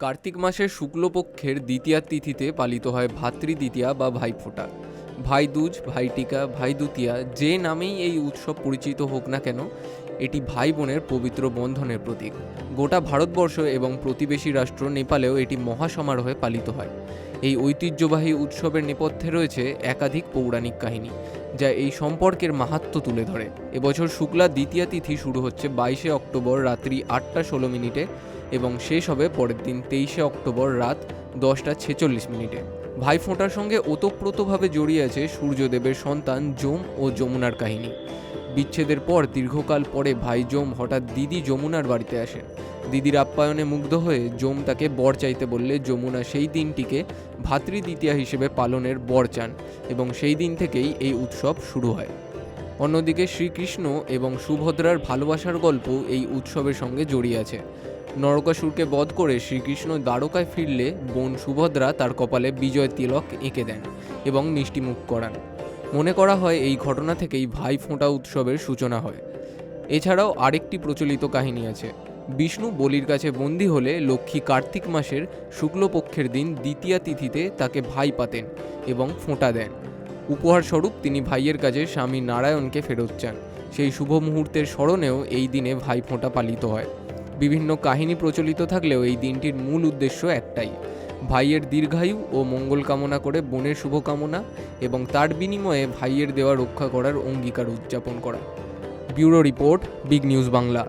কার্তিক মাসের শুক্লপক্ষের দ্বিতীয়া তিথিতে পালিত হয় ভাতৃদ্বিতীয়া বা ভাইফোঁটা। ভাইদুজ ভাইটিকা ভাইদুতিয়া যে নামেই এই উৎসব পরিচিত হোক না কেন, এটি ভাই বোনের পবিত্র বন্ধনের প্রতীক। গোটা ভারতবর্ষ এবং প্রতিবেশী রাষ্ট্র নেপালেও এটি মহাসমারোহে পালিত হয়। এই ঐতিহ্যবাহী উৎসবের নেপথ্যে রয়েছে একাধিক পৌরাণিক কাহিনী, যা এই সম্পর্কের মাহাত্ম্য তুলে ধরে। এবছর শুক্লা দ্বিতীয়া তিথি শুরু হচ্ছে বাইশে অক্টোবর রাত্রি আটটা ষোলো মিনিটে এবং শেষ হবে পরের দিন তেইশে অক্টোবর রাত দশটা ছেচল্লিশ মিনিটে। ভাইফোঁটার সঙ্গে ওতপ্রোতভাবে জড়িয়ে আছে সূর্যদেবের সন্তান যম ও যমুনার কাহিনী। বিচ্ছেদের পর দীর্ঘকাল পরে ভাই যম হঠাৎ দিদি যমুনার বাড়িতে আসেন। দিদির আপ্যায়নে মুগ্ধ হয়ে যম তাকে বর চাইতে বললে, যমুনা সেই দিনটিকে ভাতৃদ্বিতীয়া হিসেবে পালনের বর চান এবং সেই দিন থেকেই এই উৎসব শুরু হয়। অন্যদিকে শ্রীকৃষ্ণ এবং সুভদ্রার ভালোবাসার গল্প এই উৎসবের সঙ্গে জড়িয়ে আছে। নরকাসুরকে বধ করে শ্রীকৃষ্ণ দ্বারকায় ফিরলে বোন সুভদ্রা তার কপালে বিজয় তিলক এঁকে দেন এবং মিষ্টিমুখ করান। মনে করা হয় এই ঘটনা থেকেই ভাই ফোঁটা উৎসবের সূচনা হয়। এছাড়াও আরেকটি প্রচলিত কাহিনী আছে। বিষ্ণু বলির কাছে বন্দী হলে লক্ষ্মী কার্তিক মাসের শুক্লপক্ষের দিন দ্বিতীয়া তিথিতে তাকে ভাই পাতেন এবং ফোঁটা দেন। উপহারস্বরূপ তিনি ভাইয়ের কাছে স্বামী নারায়ণকে ফেরত চান। সেই শুভ মুহূর্তের স্মরণেও এই দিনে ভাই ফোঁটা পালিত হয়। বিভিন্ন কাহিনী প্রচলিত থাকলেও এই দিনটির মূল উদ্দেশ্য একটাই। ভাইয়ের দীর্ঘায়ু ও মঙ্গল কামনা করে বোনের শুভকামনা এবং তার বিনিময়ে ভাইয়ের দেওয়া রক্ষা করার অঙ্গীকার উদযাপন করা। Bureau report, big news Bangla.